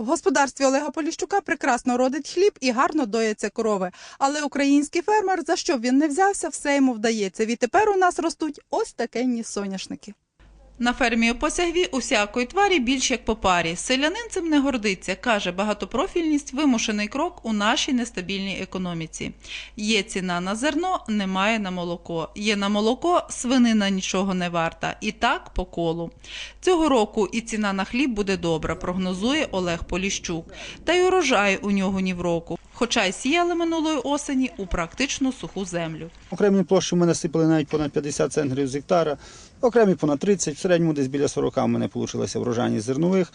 В господарстві Олега Поліщука прекрасно родить хліб і гарно дояться корови. Але український фермер, за що б він не взявся, все йому вдається. Відтепер у нас ростуть ось такенні соняшники. На фермі посягві усякої тварі більш як по парі. Селянин цим не гордиться. Каже, багатопрофільність вимушений крок у нашій нестабільній економіці. Є ціна на зерно, немає на молоко. Є на молоко, свинина нічого не варта. І так по колу. Цього року і ціна на хліб буде добра, прогнозує Олег Поліщук. Та й урожай у нього ні в року. Хоча й сіяли минулої осені у практично суху землю. Окремі площі в мене сипали навіть понад 50 центнерів з гектара, окремі понад 30, в середньому десь біля 40 в мене вийшла врожайність зернових.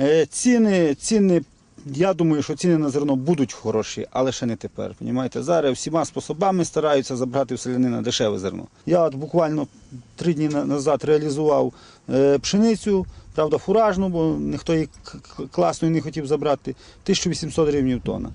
Е, Ціни, ціни, я думаю, що ціни на зерно будуть хороші, але ще не тепер. Понімаєте? Зараз всіма способами стараються забрати в селянина дешеве зерно. Я от буквально три дні на- назад реалізував е, пшеницю, правда, фуражну, бо ніхто її класної не хотів забрати, 1800 гривень тонна.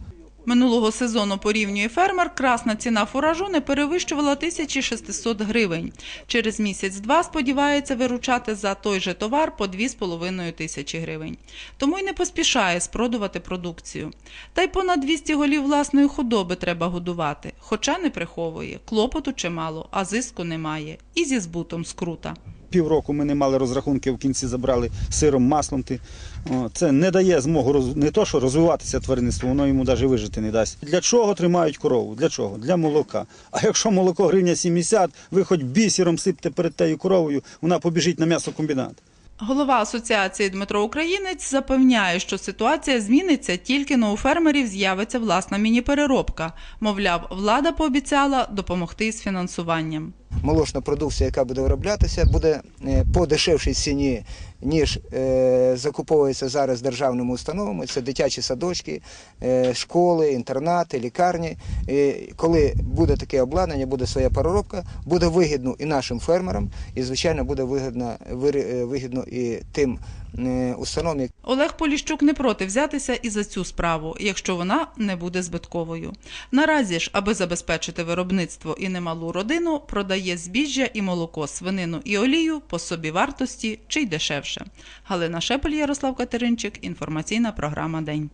Минулого сезону порівнює фермер, красна ціна фуражу не перевищувала 1600 гривень. Через місяць-два сподівається виручати за той же товар по 2,5 тисячі гривень. Тому й не поспішає спродувати продукцію. Та й понад 200 голів власної худоби треба годувати, хоча не приховує. Клопоту чимало, а зиску немає. І зі збутом скрута. Півроку ми не мали розрахунки, в кінці забрали сиром, маслом. Це не дає змогу не то, що розвиватися тваринництво, воно йому навіть вижити не дасть. Для чого тримають корову? Для чого? Для молока. А якщо молоко гривня 70, ви хоч бісером сипте перед тею коровою, вона побіжить на м'ясокомбінат. Голова асоціації Дмитро Українець запевняє, що ситуація зміниться тільки но у фермерів з'явиться власна міні-переробка. Мовляв, влада пообіцяла допомогти з фінансуванням. Молочна продукція, яка буде вироблятися, буде е, по дешевшій ціні, ніж е, закуповується зараз державними установами. Це дитячі садочки, е, школи, інтернати, лікарні. І коли буде таке обладнання, буде своя переробка, буде вигідно і нашим фермерам, і звичайно буде вигідно, вигідно і тим установам, Олег Поліщук не проти взятися і за цю справу, якщо вона не буде збитковою. Наразі ж, аби забезпечити виробництво і немалу родину, продає збіжжя і молоко, свинину і олію по собі вартості чи й дешевше. Галина Шепель, Ярослав Катеринчик, інформаційна програма День.